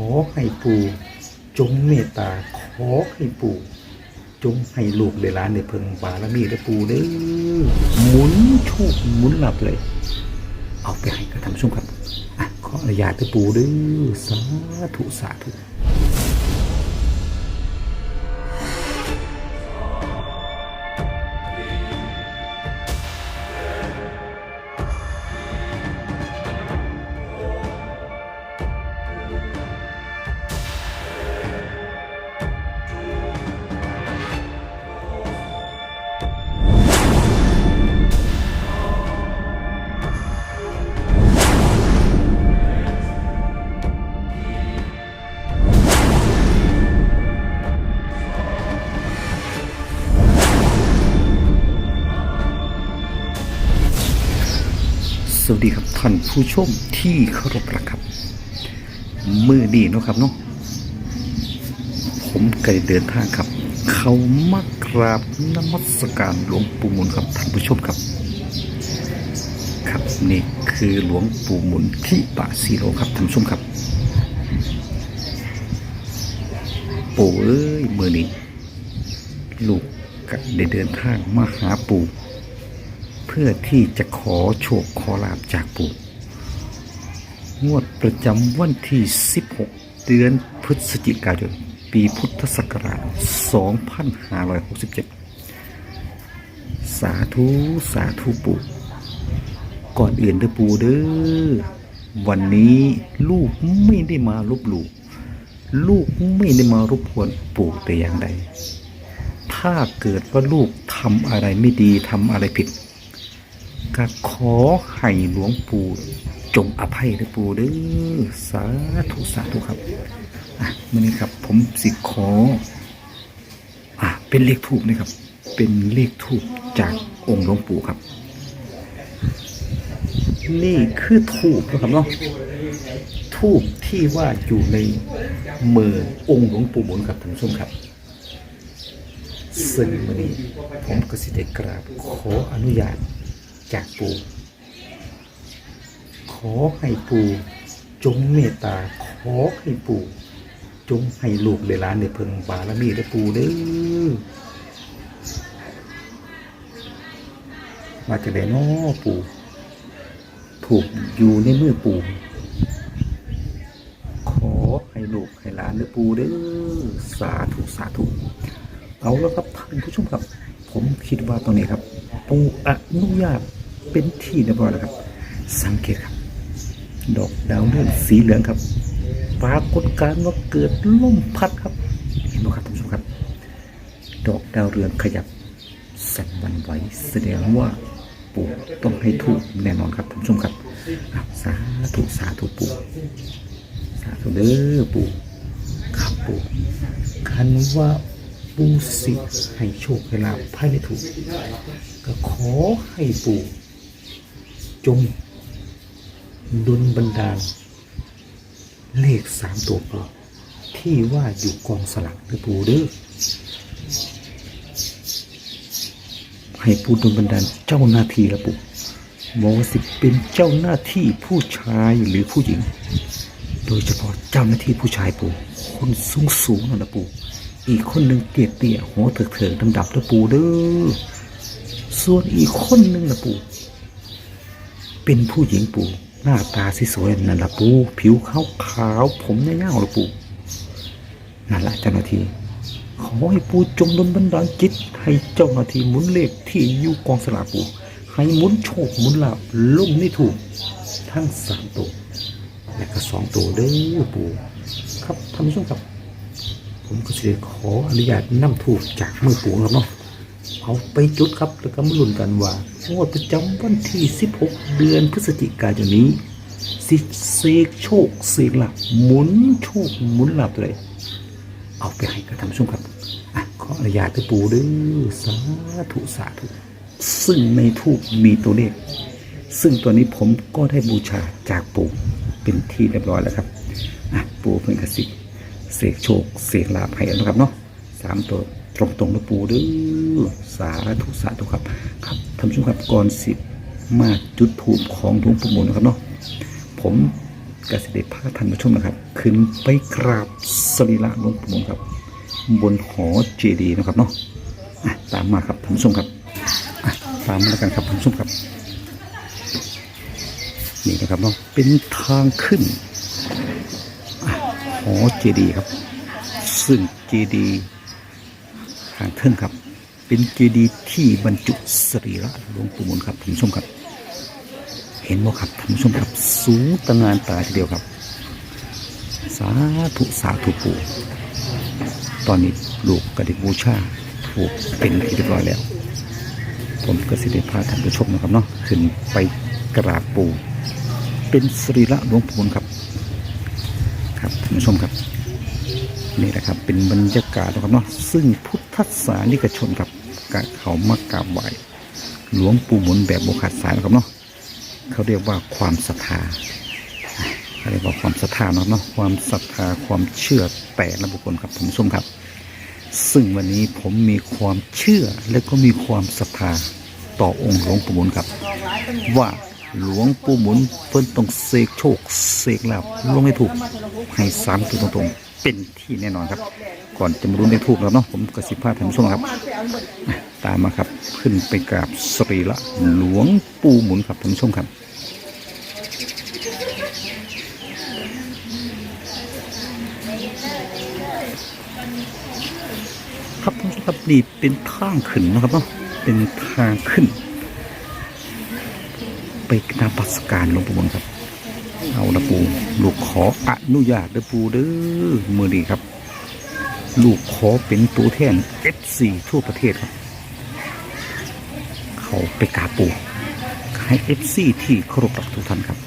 อให้ปู่จงเมตตา ขอให้ปู่จงให้ลูกได้หล้านในเพิงบารมีและปู่เด้อหมุนโชคหมุนหลับเลย เอาไปให้กระทำสุ่มครับอะขออนุญาตเด้อปู่เด้อสาธุสาธุ วัสดีครับท่านผู้ชมที่เคารพรักครับมือดีเนาะครับเนาะผมก็ได้เดินทางครับ เขามากราบนมัสการหลวงปู่หมุนครับท่านผู้ชมครับ ครับนี่คือหลวงปู่หมุนที่ป่าสีโลครับท่านผู้ชมครับ ปู่เอ้ยมือนี้ลูกก็ได้เดินทางมาหาปู่ เพื่อที่จะขอโชคขอลาบจากปู่งวดประจำวันที่ 16 เดือนพฤศจิกายน ปีพุทธศักราช 2567 สาธุสาธุปู่ก่อนอื่นเด้อปู่เด้อวันนี้ลูกไม่ได้มาลบหลู่ลูกไม่ได้มารบกวนปู่แต่อย่างใด ถ้าเกิดว่าลูกทำอะไรไม่ดีทำอะไรผิด ก็ขอให้หลวงปู่จงอภัยเด้อปู่เด้อสาธุสาธุครับอะมื่อนี้ครับผมสิขออะเป็นเลขทูบนะครับ เป็นเลขทูบจากองค์หลวงปู่ครับ นี่คือทูบนะครับเนาะทูบที่ว่าอยู่ในมือองค์หลวงปู่หมุนครับท่านผู้ชมครับซึ่งวันนี้ผมก็สิได้กราบขออนุญาต จากปู่ ขอให้ปู่จงเมตตา ขอให้ปู่จงให้ลูกได้หล้านได้เพิ่งบารมีได้ปู่เด้อมาจากไหนน้อปู่ถูกอยู่ในมือปู่ขอให้ลูกให้หลานได้อปู่เด้อสาธุสาธุเอาแล้วครับท่านผู้ชมครับ ผมคิดว่าตรงนี้ครับปู่อนุญาต เป็นที่เรียบร้อยแล้วครับ สังเกตครับ ดอกดาวเรืองสีเหลืองครับ ปรากฏการณ์ว่าเกิดลมพัดครับ เห็นไหมครับท่านผู้ชมครับ ดอกดาวเรืองขยับสั่นวันไหวแสดงว่าปู่ต้องให้ถูกแน่นอนครับท่านผู้ชมครับสาธุสาธุปู่สาธุเด้อปู่ครับปู่คันว่าปู่สิให้โชคให้ลาภภายในถูก ก็ขอให้ปู่ จงดลบันดาล เลขสามตัวปู่ที่ว่าอยู่กองสลักหรือปูเด้อให้ปู่ดลบันดาลเจ้าหน้าที่ละปูบอกว่าสิเป็นเจ้าหน้าที่ผู้ชายหรือผู้หญิง โดยเฉพาะเจ้าหน้าที่ผู้ชายปูคนสูงสูงนั่นนะปูอีกคนหนึ่งเตี้ยเตี้ยหัวเถิกเถิกดำดับนะปูเด้อส่วนอีกคนหนึ่งนะปู่ เป็นผู้หญิงปู่ หน้าตาสวยนั่นละปู่ผิวขาวขาวผมยาวๆละปู่นั่นละเจ้าหน้าที่ขอให้ปู่จงดลบันดาลจิต ให้เจ้าหน้าที่หมุนเลขที่อยู่กองสลากปู่ให้หมุนโชคหมุนลาบลงไม่ถูก ทั้งสามตัวและก็สองตัวเด้อปู่ครับท่านผู้ชมครับ ผมก็จะขออนุญาตนำถูกจากมือปู่ครับเนาะ เอาไปจุดครับแล้วก็มาลุ้นกันว่างวดประจำวันที่ 16 เดือนพฤศจิกายนนี้ สิเสกโชคเสกหลับหมุนโชคหมุนหลับเลย เอาไปให้กับท่านผู้ชมครับอะขออนุญาตเด้อปู่เด้อสาธุสาธุซึ่งในทูปมีตัวเลข ซึ่งตัวนี้ผมก็ได้บูชาจากปู่เป็นที่เรียบร้อยแล้วครับอะปู่เพิ่งกระสิเสกโชคเสกลาภให้นะครับเนาะสามตัว ตรงตรงๆนะปู่เด้อสาธุสาธุครับ ครับท่านผู้ชมครับก่อนสิบมาจุดถูปของหลวงปู่หมุนนะครับเนาะผมกสิเดพาท่านผู้ชมนะครับ ขึ้นไปกราบสรีระหลวงปู่หมุนครับ บนหอเจดีย์นะครับเนาะตามมาครับท่านผู้ชมครับตามมาแล้วกันครับท่านผู้ชมครับนี่นะครับเนาะเป็นทางขึ้นหอเจดีย์ครับ ซึ่งเจดีย์างเทิงครับ เป็นเจดีย์ที่บรรจุสรีระหลวงปู่มุนครับท่านผู้ชมครับ เห็นบ่ครับท่านผู้ชมครับ สูงตะงานตาทีเดียวครับ สาธุสาธุปู่ตอนนี้ลูกก็ได้บูชาถูกเป็นที่เรียบร้อยแล้ว ผมก็สิได้พาท่านผู้ชมนะครับเนาะขึ้นไปกราบปู่เป็นสรีระหลวงปู่มุนครับ ครับท่านผู้ชมครับ นี่แหละครับเป็นบรรยากาศนะครับเนาะซึ่งพุทธศาสนิกชนครับเขามากราบไหว้หลวงปู่หมุนแบบบุขาดสายนะครับเนาะเขาเรียกว่าความศรัทธาเขาเรียกว่าความศรัทธานะครับเนาะความศรัทธาความเชื่อแต่ละบุคคลครับท่านผู้มครับ ซึ่งวันนี้ผมมีความเชื่อและก็มีความศรัทธาต่อองค์หลวงปู่หมุนครับ ว่าหลวงปู่หมุนเพิ่นต้องเสกโชคเสกลาบลงให้ถูกให้สามตัวตรงๆ เป็นที่แน่นอนครับ ก่อนจะมารู้ในถูกแล้วเนาะผมกระสิพาท่านผู้ชมครับ ตามมาครับขึ้นไปกราบสรีระหลวงปู่หมุนครับท่านผู้ชมครับครับท่านผู้ชมครับนี่เป็นทางขึ้นนะครับเนาะเป็นทางขึ้น ไปกราปัสการหลวงปู่หมุนครับ เอาละปูลูกขออนุญาตเด้อปูเด้อมือดีครับ ลูกขอเป็นตัวแทน F4 ทั่วประเทศครับ เขาไปกราบปูให้ F4 ที่เคารพรักทุกท่านครับ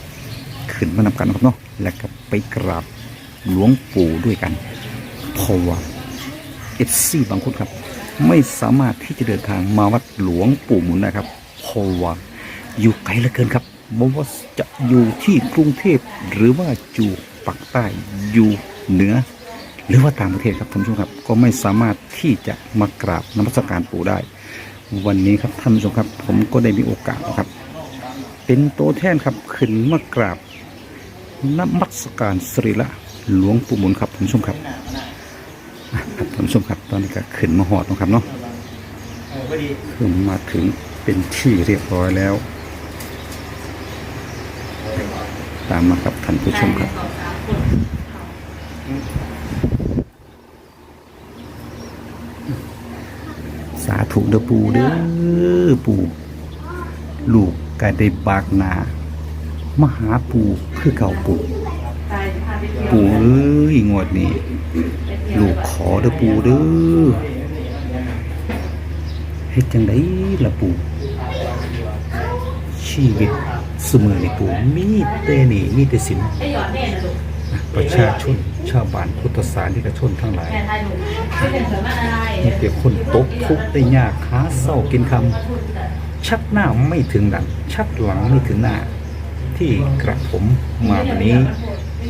ขึ้นมานำกันนะครับเนาะและก็ไปกราบหลวงปู่ด้วยกันเพราะว่า F4 บางคนครับ ไม่สามารถที่จะเดินทางมาวัดหลวงปู่หมุนนะครับเพราะว่าอยู่ไกลเหลือเกินครับ ไม่ว่าจะอยู่ที่กรุงเทพหรือว่าอยู่ปักใต้อยู่เหนือ หรือว่าต่างประเทศครับท่านผู้ชมครับ ก็ไม่สามารถที่จะมากราบนมัสการปู่ได้ วันนี้ครับท่านผู้ชมครับ ผมก็ได้มีโอกาสครับ เป็นโตแทนครับขึ้นมากราบนมัสการสรีระหลวงปู่หมุนครับท่านผู้ชมครับอะครับท่านผู้ชมครับตอนนี้ก็ขึ้นมาหอดนะครับเนาะขึ้นมาถึงเป็นที่เรียบร้อยแล้ว ตามมาครับท่านผู้ชมครับสาธุเด้อปูเด้อปูลูกก็ได้บากนามหาปูคือเก่าปูปูเอ้ยงวดนี้ ลูกขอเด้อปูเด้อเฮ็ดจังไดล่ะปูชีวิต สมอในปูมีแต่นี่มีแต่สินประชาชนชาวบ้านพุทธศาสนิกชนทั้งหลายมีแต่คนตกทุกข์ได้ยากหาเศร้ากินคำชักหน้าไม่ถึงหลัง ชักหลังไม่ถึงหน้า ที่กระผมมาวันนี้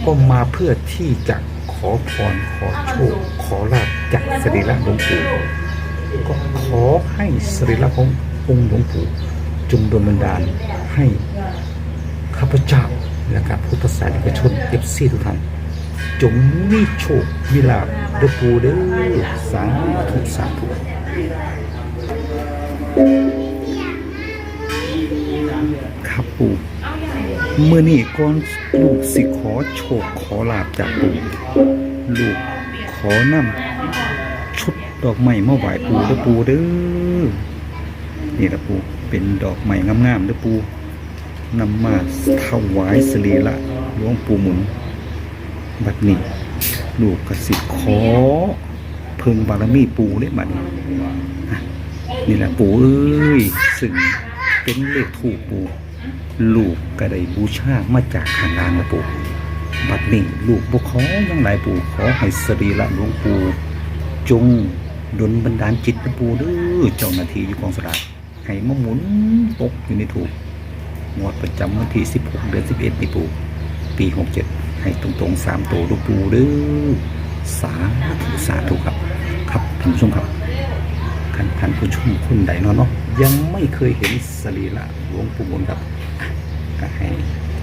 ก็มาเพื่อที่จะขอพรขอโชค ขอลาบจากสรีระหลวงปู่ก็ขอให้สรีระขององค์หลวงปู่จงดลบันดาล ให้ข้าพเจ้าและกับพุทธศาสนิกชนเอฟซีทุกท่านจงมีโชคมีลาภเด้อปูเด้อสาธุสาธุครับปูเมื่อนี้ก่อนลูกสิขอโชคขอลาบจากปูลูกขอนำชุดดอกไม้มาไหว้ปูเด้อปูเด้อนี่ละปูเป็นดอกไม้งามๆเด้อปู นำมาถวายสรีระหลวงปู่หมุน บัดนี้ลูกกสิขอ เพิ่งบารมีปูเลยบัดนี้นี่แหละปูเอ้ยซึ่งเป็นเลขถูกปูลูกก็ไดบูชามาจากข้างล่างนะปูบัดนี้ลูกบุขอยังหลายปูขอให้สรีระหลวงปูจงดลบันดาลจิตนะปูเด้อเจ้าหน้าที่อยู่กองสลากให้มาหมุนตกอยู่ในถูก งวดประจำวันที่ 16 เดือน 11นี่ปูปี 67 ให้ตรงๆสามตัวลูกปูเด้อสาธุสาธุครับ ครับท่านผู้ชมครับท่านท่านผู้ชมคนใดเนาะเนาะยังไม่เคยเห็นสรีระหลวงปู่มนครับก็ให้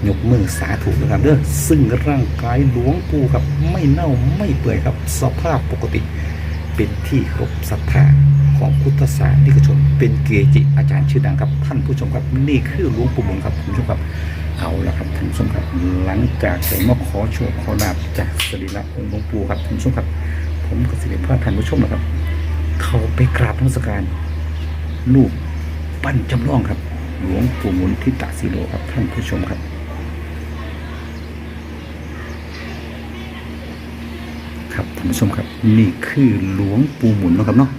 ยกมือสาธุนะครับเด้อซึ่งร่างกายหลวงปู่ครับ ไม่เน่าไม่เปื่อยครับ สภาพปกติ เป็นที่ครพศรัทธา ของพุทธศาสนิกชน เป็นเกจิอาจารย์ชื่อดังครับท่านผู้ชมครับนี่คือหลวงปู่บุญครับคุณผู้ชมครับเอาละครับท่านผู้ชมครับ หลังจากได้มาขอโชคขอลาบจากสรีระองค์หลวงปู่ครับท่านผู้ชมครับ ผมก็สิริพาท่านผู้ชมนะครับ เขาไปกราบนมัสการรูปปั้นจำลองครับ หลวงปู่หมุนทิตาสีโลครับท่านผู้ชมครับครับท่านผู้ชมครับ นี่คือหลวงปู่หมุนนะครับเนาะ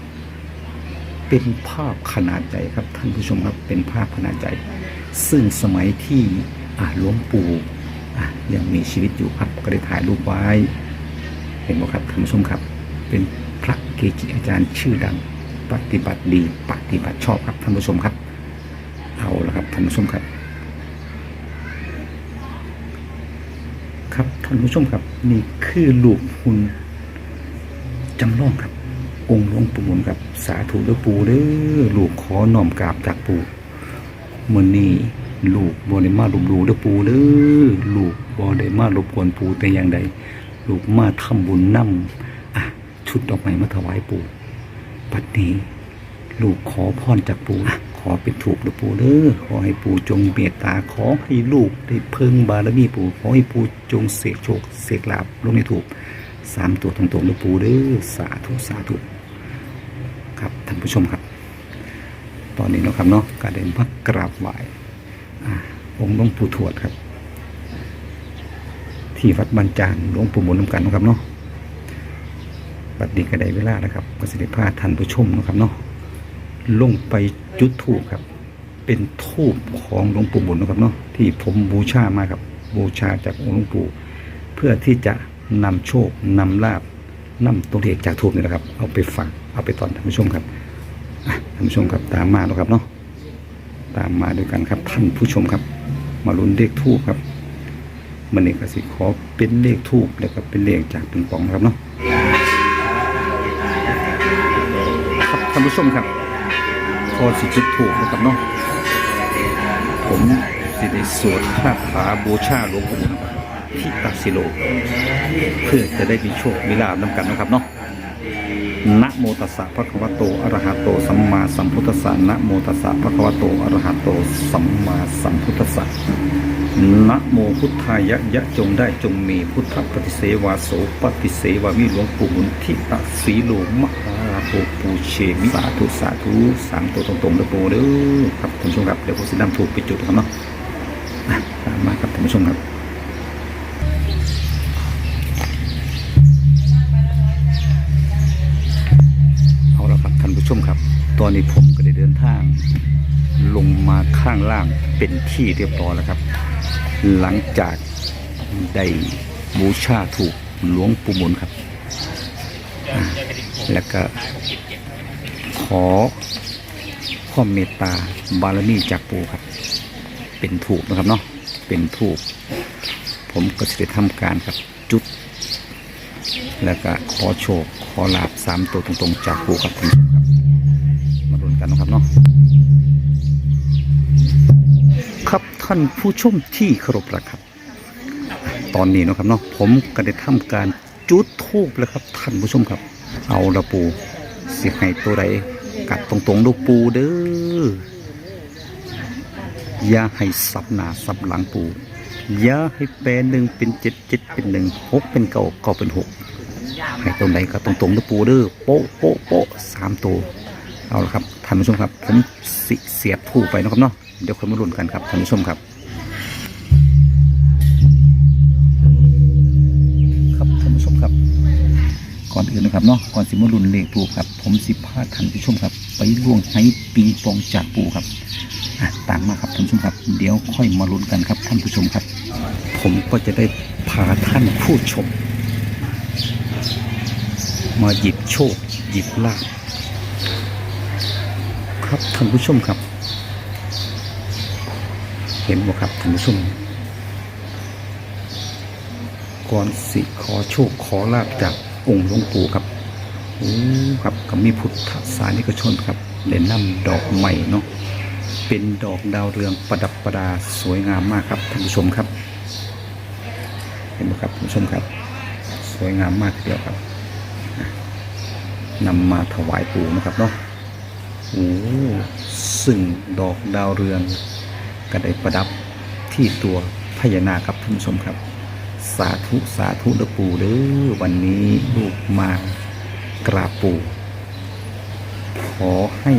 เป็นภาพขนาดใหญ่ครับท่านผู้ชมครับเป็นภาพขนาดใหญ่ซึ่งสมัยที่หลวงปู่ยังมีชีวิตอยู่ครับก็ได้ถ่ายรูปไว้ เห็นไหมครับท่านผู้ชมครับ เป็นพระเกจิอาจารย์ชื่อดังปฏิบัติดีปฏิบัติชอบครับท่านผู้ชมครับ เอาละครับท่านผู้ชมครับครับท่านผู้ชมครับนี่คือรูปหุ่นจำลองครับ องค์หลวงปู่หมุนครับ สาธุเด้อปู่เด้อลูกขอน้อมกราบจากปู่มื่อนี้ลูกบ่ได้มาลบหลู่เด้อปู่เด้อลูกบ่ได้มารบกวนปู่แต่อย่างใดลูกมาทำบุญนำอะชุดดอกไม้มาถวายปู่ปัดนี้ ลูกขอพรจากปู่อะขอเป็นถูกเด้อปู่เด้อขอให้ปู่จงเมตตาขอให้ลูกได้เพิ่งบารมีปู่ขอให้ปู่จงเสกโชคเสกลาบลงในถูกสามตัวตรงๆเด้อปู่เด้อสาธุสาธุ ผู้ชมครับ ตอนนี้นะครับเนาะก็ได้มากกราบไหวองค์หลวงปู่ทวดครับ ที่วัดบรรจางหลวงปู่หมุนนำกันนะครับเนาะบัดนี้ก็ได้เวลาแล้วครับกสิได้พาท่านผู้ชมนะครับเนาะลงไปจุดธูปครับ เป็นธูปของหลวงปู่หมุนเนะครับเนาะที่ผมบูชามาครับบูชาจากองค์หลวงปู่เพื่อที่จะนำโชคนำลาบนำตัวเลขจากธูปนี่แหละครับ เอาไปฝังเอาไปตอนท่านผู้ชมครับ ท่านผู้ชมครับตามมาเนาะครับเนาะตามมาด้วยกันครับท่านผู้ชมครับ มาลุ้นเลขทูปครับมันนี่ก็สิขอเป็นเลขทูบแล้วก็เป็นเลขจากปิงปองนะครับเนาะครับท่านผู้ชมครับพอสิจุดถูกนะครับเนาะผมสิได้สวดคาถาบูชาหลวงปู่ที่ตัสิโล เพื่อจะได้มีโชคมีลาบนำกันนะครับเนาะ นะโมตัสสะพระคะวะโตอะระหะโตสัมมาสัมพุทธัสสะนะโมตัสสะพระคะวะโตอะระหะโตสัมมาสัมพุทธัสสะนะโมพุทธายะยะจงได้จงมีพุทธปฏิเสวาโสปฏิเสวามิหลวงปู่มุนทิตะสีโลมหาโพปูเชมิสาธุสาธุสามตัวตรงๆเด้อปู่เด้อครับท่านผู้ชมครับเดี๋ยวผมจะนำถูกไปจุดครับเนาะอะตามมาครับท่านผู้ชมครับ ชมครับ ตอนนี้ผมก็ได้เดินทาง ลงมาข้างล่างเป็นที่เรียบร้อยแล้วครับ หลังจากได้บูชาถูกหลวงปู่หมุนครับ แล้วก็ขอความเมตตาบารมีจากปู่ครับ เป็นถูกนะครับเนาะเป็นถูก ผมก็จะได้ทำการครับจุด แล้วก็ขอโชค ขอลาบสามตัวตรงๆ จากปู่ครับท่านผู้ชมครับ กันนะครับเนาะครับท่านผู้ชมที่เคารพรักครับ ตอนนี้นะครับเนาะผมก็ได้ทำการจุดทูบแล้วครับท่านผู้ชมครับ เอาละปูเสิให้ตัวใดกัดตรงๆดูปูเด้ออย่าให้สับหนาสับหลังปูอย่าให้แปลหนึ่งเป็นเจ็ดเจ็ดเป็นหนึ่งหกเป็นเก้าเก้าเป็นหกให้ตัวไหนก็ตรงๆดูปูเด้อโป๊ะโป๊ะโป๊ะสามตัวเอาละครับานผู้ชมครับ ผมสิเสียบทูบไปนะครับเนาะเดี๋ยวค่อยมาลุ้นกันครับท่านผู้ชมครับ ครับท่านผู้ชมครับ ก่อนอื่นนะครับเนาะก่อนสิมาลุ้นเลขทูบครับ ผมสิพาท่านผู้ชมครับ ไปล่วงให้ปิงปองจากปูครับอะตามมาครับท่านผู้ชมครับ เดี๋ยวค่อยมาลุ้นกันครับท่านผู้ชมครับ ผมก็จะได้พาท่านผู้ชม มาหยิบโชค หยิบลาภ ครับท่านผู้ชมครับ เห็นบ่ครับท่านผู้ชมก่อนสิขอโชคขอลาบจากองค์หลวงปู่ครับโอ้ครับก็มีพุทธศานิกชนครับได้นำดอกใหม่เนาะเป็นดอกดาวเรืองประดับประดาสวยงามมากครับท่านผู้ชมครับ เห็นไหมครับท่านผู้ชมครับ สวยงามมากทีเดียวครับนำมาถวายปู่นะครับเนาะ โอ้ซึ่งดอกดาวเรืองก็ได้ประดับที่ตัวพญานาคครับท่านผู้ชมครับ สาธุสาธุเด้อปู่เด้อวันนี้ลูกมากราบปู่ขอให้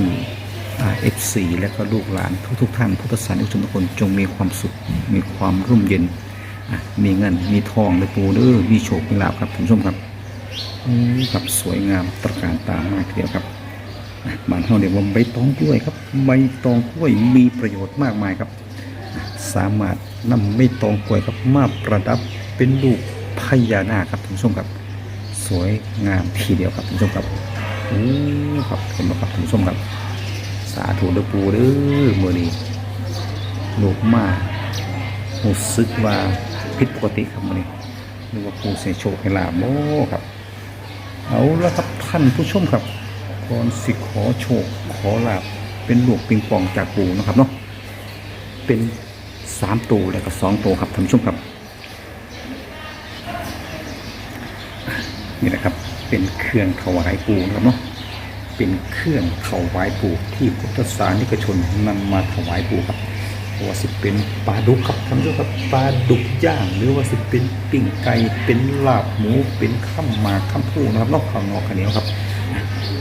เอฟซีและก็ลูกหลานทุกๆท่านพุทธศาสนิกชนทุกคนจงมีความสุข มีความร่มเย็น มีเงินมีทองเลยปูเด้อมีโชคมีลาภครับท่านผู้ชมครับอืมครับสวยงามตระการตามากทีเดียวครับ บ้านเราเรียกว่าใบตองกล้วยครับใบตองกล้วยมีประโยชน์มากมายครับ สามารถนำใบตองกล้วยครับมาประดับเป็นลูกพญานาคครับท่านผู้ชมครับ สวยงามทีเดียวครับท่านผู้ชมครับโอ้ครับเห็นไหมครับท่านผู้ชมครับ สาธุเด้อปูเด้อมือนี้ลูกมารู้สึกว่าผิดปกติครับมือนี้นึกว่าปูเสียโชคให้ลาบโมครับ เอาแล้วครับท่านผู้ชมครับ ก่อนสิขอโชค ขอลาบเป็นลูกปิงปองจากปูนะครับเนาะเป็นสามตัวแล้วก็สองตัวครับท่านผู้ชมครับ นี่แหละครับเป็นเครื่องถวายปูนะครับเนาะเป็นเครื่องถวายปูที่พุทธศาสนิกชนนำมาถวายปูครับว่าสิเป็นปลาดุกครับท่านผู้ชมครับปลาดุกย่างหรือว่าสิเป็นปิ้งไก่เป็นลาบหมูเป็นข้ามหมาข้ามผู้นะครับนอกข้างนอกข้าวเหนียวครับ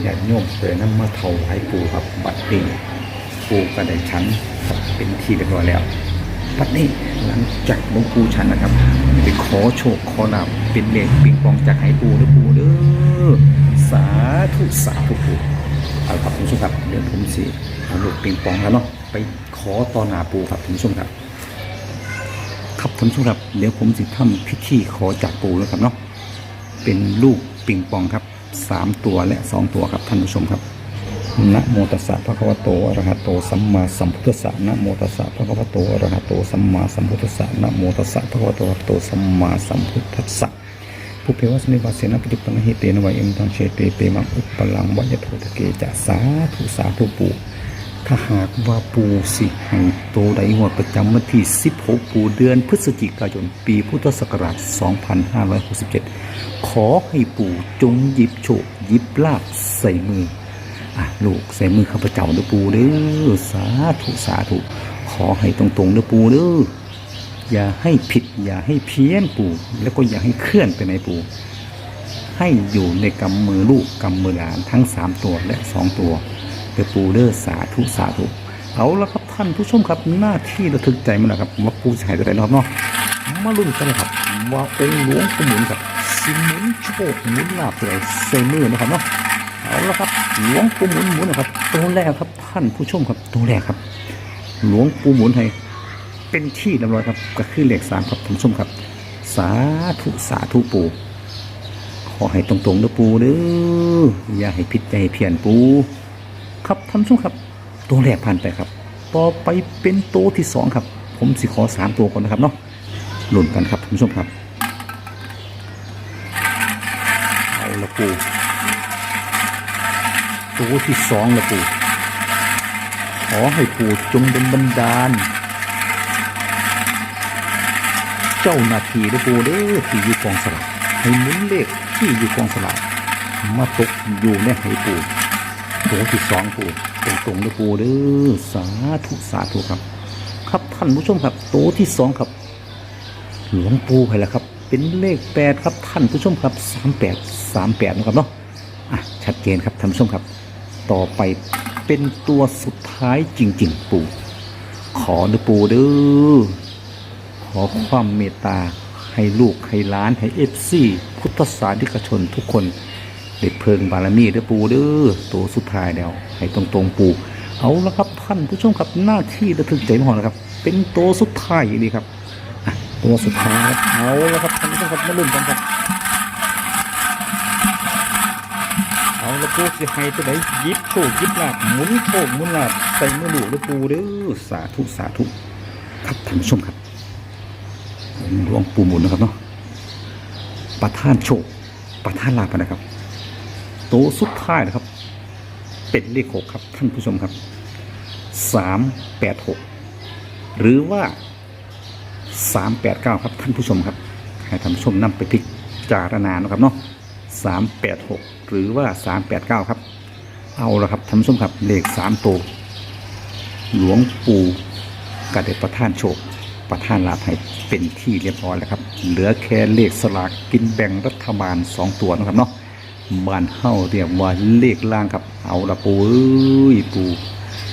ญาติโยมเคยนำมาถวายปูครับบัดนี้ปูก็ได้ชั้นเป็นที่เรียบร้อยแล้วปัดนี้หลังจากหลวงปู่ฉันนะครับไปขอโชคขอลาบเป็นเลขปิงปองจากไหปูเด้อปู่เด้อสาธุสาธุปู่เอาครับคุณผู้ชมครับเดี๋ยวผมสิเอาลูกปิงปองแล้วเนาะไปขอต่อหน้าปู่ครับคุณผู้ชมครับ ครับคุณผู้ชมครับเดี๋ยวผมสิทำพิธีขอจากปู่แล้วครับเนาะเป็นลูกปิงปองครับ สามตัวและสองตัวครับท่านผู้ชมครับนะโมตัสสะพระคะวโตอระหะโตสัมมาสัมพุทธัสสะนะโมตัสสะพระคะวโตอระหะโตสัมมาสัมพุทธัสสะนะโมตัสสะพระคะวโตอระหะโตสัมมาสัมพุทธัสสะภูเพวสนิวาเสนะปฏิปันหิเตนะวะเอ็มตังเชเตเตมังอุปปลังวัยโทตะเกจะสาธุสาธุปู ถ้าหากว่าปูสิแห่งโตใดหัวดประจำวันที่ 16 ปูเดือนพฤศจิกายน ปีพุทธศักราช 2567 ขอให้ปู่จงหยิบโชคหยิบลาบใส่มืออะลูกใส่มือข้าพเจ้าเด้อปูเด้อสาธุสาธุขอให้ตรงๆเด้อปูเด้ออย่าให้ผิดอย่าให้เพี้ยนปูแล้วก็อย่าให้เคลื่อนไปในปูให้อยู่ในกำมือลูกกำมือหลานทั้งสามตัวและสองตัว เด้อปูเด้อสาธุสาธุเอาละครับท่านผู้ชมครับหน้าที่ระทึกใจมันนะครับว่าปูจะหายตัวไหนนะครับเนาะมาลุ้นกันเลยครับ ว่าองค์หลวงปู่หมุนครับสิหมุนโชคหมุนลาบตัวไหนใส่มือนะครับเนาะเอาละครับหลวงปู่หมุนหมุนนะครับตัวแรกครับท่านผู้ชมครับตัวแรกครับ หลวงปู่หมุนให้เป็นที่เรียบร้อยครับก็คือเลขสามครับท่านผู้ชมครับ สาธุสาธุปู่ขอให้ตรงๆเด้อปู่เด้ออย่าให้ผิดใจเพี้ยนปู่ ครับท่านผู้ชมครับ ตัวแรกผ่านไปครับ ต่อไปเป็นตัวที่สองครับ ผมสิขอสามตัวก่อนนะครับเนาะหลุนกันครับท่านผู้ชมครับเอาละปูตัวที่สองละปูขอให้ปูจงเป็นบันดาล เจ้าหน้าที่ละปูเด้อที่อยู่กองสลากให้หมุนเลขที่อยู่กองสลากมาตกอยู่ในให้ปู่ ตัวที่สองปู่ตรงตรงๆละปูเด้อสาธุสาธุครับ ครับท่านผู้ชมครับ โตที่สองครับ หลวงปู่ไปแล้วครับ เป็นเลขแปดครับท่านผู้ชมครับสามแปดสามแปดนะครับเนาะอะชัดเจนครับท่านผู้ชมครับ ต่อไปเป็นตัวสุดท้ายจริง ๆ ปู่ ขอเด้อปู่เด้อขอความเมตตาให้ลูกให้หล้านให้เอฟซีพุทธศาสนิกชนทุกคน ได้เพิงบารมีเด้อปูเด้อตัวสุดท้ายแล้วให้ตรงๆปู่เอาละครับท่านผู้ชมครับหน้าที่ระทึกใจมากนะครับ เป็นตัวสุดท้ายนี่ครับตัวสุดท้ายเอาละครับท่านผู้ชมครับมาลุ้นกันครับเอาละปูสิให้ตัวไหนยิบโชคยิบลาบหมุนโชคหมุนลาบใส่มือหลูกแล้วปูเด้อสาธุสาธุครับท่านผู้ชมครับหลวงปู่หมุนนะครับเนาะประท่านโชคประท่านลาบนะครับ ตัวสุดท้ายนะครับ เป็นเลขหกครับ ท่านผู้ชมครับสามแปดหกหรือว่าสามแปดเก้าครับท่านผู้ชมครับ ให้ท่านผู้ชมนำไปพิจารณานะครับเนาะสามแปดหกหรือว่าสามแปดเก้าครับ เอาละครับท่านผู้ชมครับเลขสามตัวหลวงปู่กระเด็ประท่านโชคประท่านลาภให้เป็นที่เรียบร้อยแล้วครับ เหลือแค่เลขสลากกินแบ่งรัฐบาลสองตัวนะครับเนาะ บ้านเฮาเรียกว่าเลขล่างครับ เอาละปูเอ้ยปู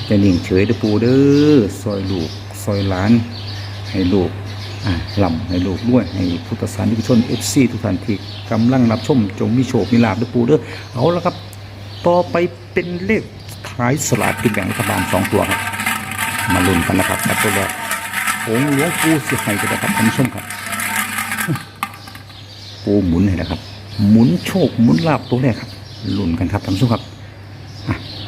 จะนิ่งเฉยเด้อปูเด้อซอยลูกซอยหลาน ให้ลูกอ่าลำให้ลูกด้วยให้พุทธศาสนิกชนเอฟซีทุกท่านที่กำลังรับชมจงมีโชคมีลาบด้วยปูเด้อเอาละครับ ต่อไปเป็นเลขท้ายสลากกินแบ่งรัฐบาลสองตัวครับ มาลุ้นกันนะครับกับตัวแรกองหลวงปู่สิให้กันนะครับท่านผู้ชมครับ ปูหมุนให้นะครับ หมุนโชคหมุนลาบตัวแรกครับลุ้นกันครับท่านผู้ชมครับ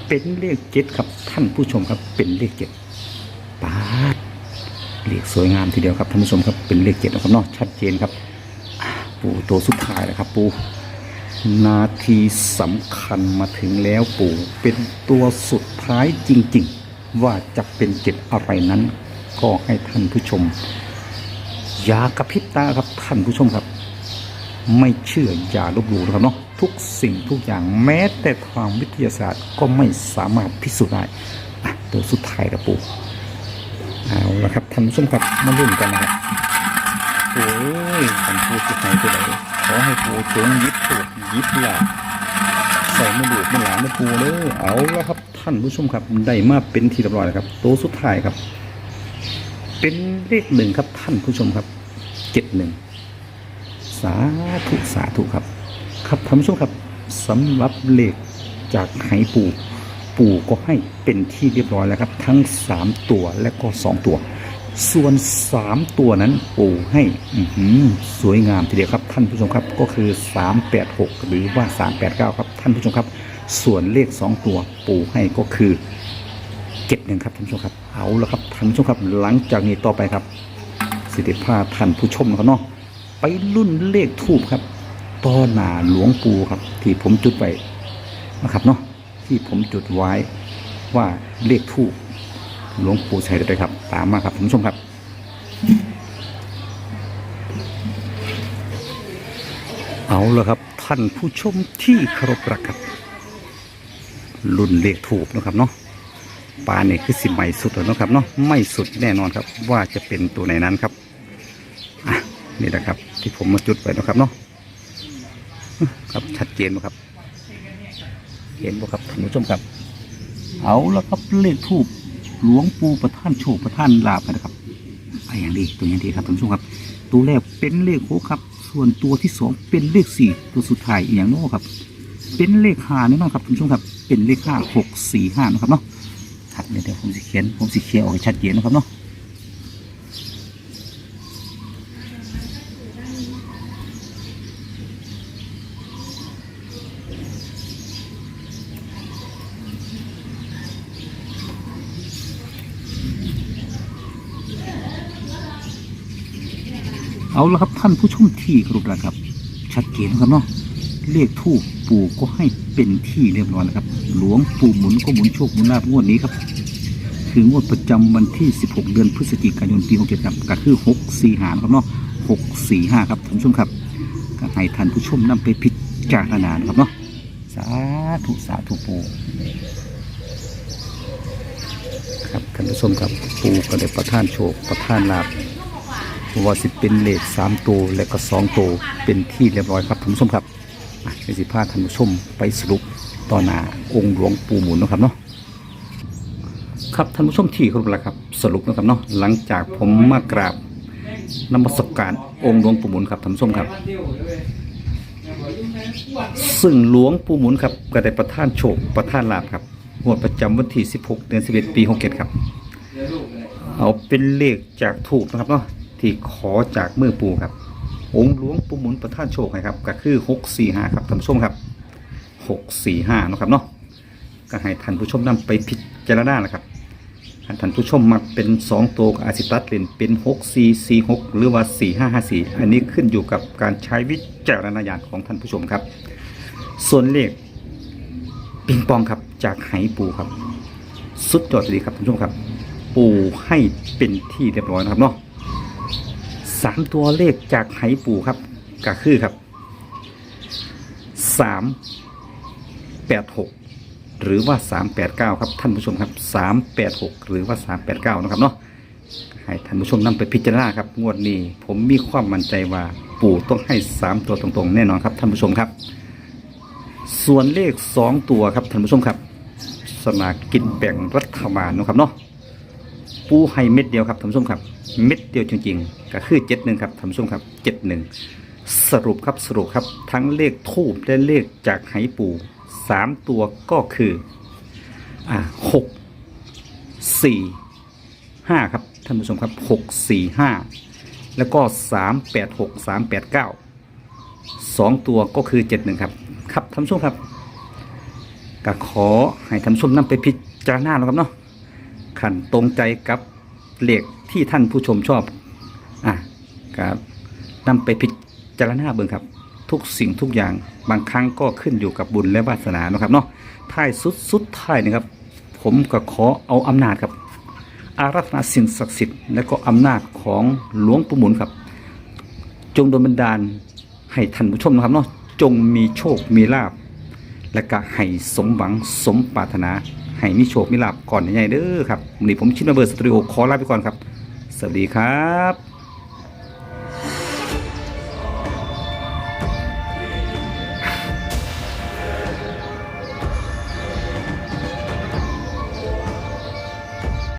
เป็นเลขเจ็ดครับท่านผู้ชมครับ เป็นเลขเจ็ดปาดเลขสวยงามทีเดียวครับท่านผู้ชมครับเป็นเลขเจ็ดนะครับเนาะชัดเจนครับปูตัวสุดท้ายแล้วครับ ปูนาทีสำคัญมาถึงแล้วปูเป็นตัวสุดท้ายจริง ๆ ว่าจะเป็นเจ็ดอะไรนั้น ก็ให้ท่านผู้ชมอย่ากระพริบตาครับท่านผู้ชมครับ ไม่เชื่ออย่าลบหลู่นะครับเนาะทุกสิ่งทุกอย่างแม้แต่ทางวิทยาศาสตร์ก็ไม่สามารถพิสูจน์ได้ตัวสุดท้ายครับปูเอาละครับท่านผู้ชมครับมาลุ้นกันนะครับโอ้ยท่านผู้สุดท้ายตัวไหนขอให้ปูจงยิบถูกยิบหลาใส่ม่ดูดม่หลานม่ปูเลยเอาละครับท่านผู้ชมครับได้มาเป็นทีเรียบร้อยแล้วครับ ตัวสุดท้ายครับ เป็นเลขหนึ่งครับท่านผู้ชมครับเจ็ดหนึ่ง สาธุสาธุครับ ครับท่านผู้ชมครับสำหรับเลขจากไหปู่ปู่ก็ให้เป็นที่เรียบร้อยแล้วครับ ทั้ง 3 ตัวและก็ 2 ตัว ส่วน 3 ตัวนั้นปู่ให้อื้อหือสวยงามทีเดียวครับ ท่านผู้ชมครับก็คือ 386 หรือว่า 389 ครับ ท่านผู้ชมครับ ส่วนเลข 2 ตัวปู่ให้ก็คือเจ็ดหนึ่งครับท่านผู้ชมครับเอาละครับท่านผู้ชมครับหลังจากนี้ต่อไปครับสิทธิภาพท่านผู้ชมนะครับเนาะ ไปรุ่นเลขทูบครับต่อหนาหลวงปู่ครับ ที่ผมจุดไปนะครับเนาะที่ผมจุดไว้ว่าเลขทูบหลวงปู่ใช้ได้ครับ ตามมาครับผู้ชมครับเอาละครับท่านผู้ชมที่เคารพรักครับ รุ่นเลขถูกนะครับเนาะปลาเนี่ยคือสิใหม่สุดแล้วนะครับเนาะไม่สุดแน่นอนครับ ว่าจะเป็นตัวไหนนั้นครับอะนี่แหละครับ ที่ผมมาจุดไปนะครับเนาะครับชัดเจนไหมครับ เห็นบ่ครับท่านผู้ชมครับ เอาแล้วครับเลขทูบหลวงปู่ประท่านโชคประท่านลาบนะครับไออย่างดีตัวอย่างดีครับท่านผู้ชมครับ ตัวแรกเป็นเลขหกครับ ส่วนตัวที่สองเป็นเลขสี่ตัวสุดท้ายอย่างโน้ครับ เป็นเลขห้าแน่นอนครับท่านผู้ชมครับ เป็นเลขห้าหกสี่ห้านะครับเนาะครับเดี๋ยวผมสิเขียนผมสิเขียนออกให้ชัดเจนนะครับเนาะ เอาละครับท่านผู้ชมที่คารพนะครับ ชัดเจนครับเนาะเลขทูปปู่ก็ให้เป็นที่เรียบร้อยแล้วครับ หลวงปู่หมุนก็หมุนโชคหมุนลาบงวดนี้ครับคืองวดประจำวันที่ 16 เดือนพฤศจิกายนปี67ครับก็คือ 645นะครับเนาะ645 ครับท่านผู้ชมครับก็ให้ท่านผู้ชมนำไปพิจารณานครับเนาะสาธุสาธุปู่ครับท่านผู้ชมครับปู่ก็ได้ประทานโชคประทานลาบ ว่าสิเป็นเลขสามตัวและก็สองตัวเป็นที่เรียบร้อยครับท่านผู้ชมครับอะในสิพาท่านผู้ชมไปสรุปต่อหน้าองค์หลวงปู่หมุนนะครับเนาะครับท่านผู้ชมที่เคารพแล้วครับสรุปนะครับเนาะหลังจากผมมากราบนมัสการองค์หลวงปู่หมุนครับท่านผู้ชมครับ ซึ่งหลวงปู่หมุนครับก็ได้ประทานโชคประทานลาบครับงวดประจำวันที่ 16 เดือน 11 ปี 67 ครับ เอาเป็นเลขจากถูกนะครับเนาะ ที่ขอจากมือปูครับองค์หลวงปู่หมุนประท่านโชคครับก็คือหกสี่ห้าครับท่านผู้ชมครับหกสี่ห้านะครับเนาะก็ให้ท่านผู้ชมนำไปพิจารณาแหะครับถ้าท่านผู้ชมมาเป็นสองตัวกับอาซิตัสเลนเป็นหกสี่สี่หกหรือว่าสี่ห้าห้าสี่อันนี้ขึ้นอยู่กับการใช้วิจารณญาณของท่านผู้ชมครับ ส่วนเลขปิงปองครับจากไหปูครับ สุดยอดเลยครับท่านผู้ชมครับ ปูให้เป็นที่เรียบร้อยนะครับเนาะ สามตัวเลขจากไหปูครับก็คือครับสามแปดหกหรือว่าสามแปดเก้าครับท่านผู้ชมครับสามแปดหกหรือว่าสามแปดเก้านะครับเนาะให้ท่านผู้ชมนำไปพิจารณาครับงวดนี้ผมมีความมั่นใจว่าปู่ต้องให้สามตัวตรงๆ แน่นอนครับท่านผู้ชมครับ ส่วนเลขสองตัวครับท่านผู้ชมครับ สลากกินแบ่งรัฐบาลนะครับเนาะ ปูให้เม็ดเดียวครับท่านผู้ชมครับ เม็ดเดียวจริงๆ ก็คือเจ็ดหนึ่งครับท่านผู้ชมครับเจ็ดหนึ่งสรุปครับสรุปครับทั้งเลขทูบและเลขจากไหปูสามตัวก็คืออ่าหกสี่ห้าครับท่านผู้ชมครับหกสี่ห้าแล้วก็สามแปดหกสามแปดเก้าสองตัวก็คือเจ็ดหนึ่งครับครับท่านผู้ชมครับก็ขอให้ท่านผู้ชมนำไปพิจารณาแล้วครับเนาะ ขันตรงใจกับเลขที่ท่านผู้ชมชอบ อะก็นำไปพิจารณาเบิ่งครับ ทุกสิ่งทุกอย่างบางครั้งก็ขึ้นอยู่กับบุญและวาสนาเนาะครับเนาะท้ายสุดสุดท้ายนะครับ ผมก็ขอเอาอำนาจครับ อารัธนาสิ่งศักดิ์สิทธิ์และก็อำนาจของหลวงปู่หมุนครับ จงโดนบันดาลให้ท่านผู้ชมนะครับเนาะจงมีโชคมีลาภและก็ให้สมหวังสมปรารถนา ให้มีโชคมีลาบก่อนใหญ่ๆเด้อครับวันนี้ผมชินมาเบอร์สตูดิโอขอลาไปก่อนครับ สวัสดีครับ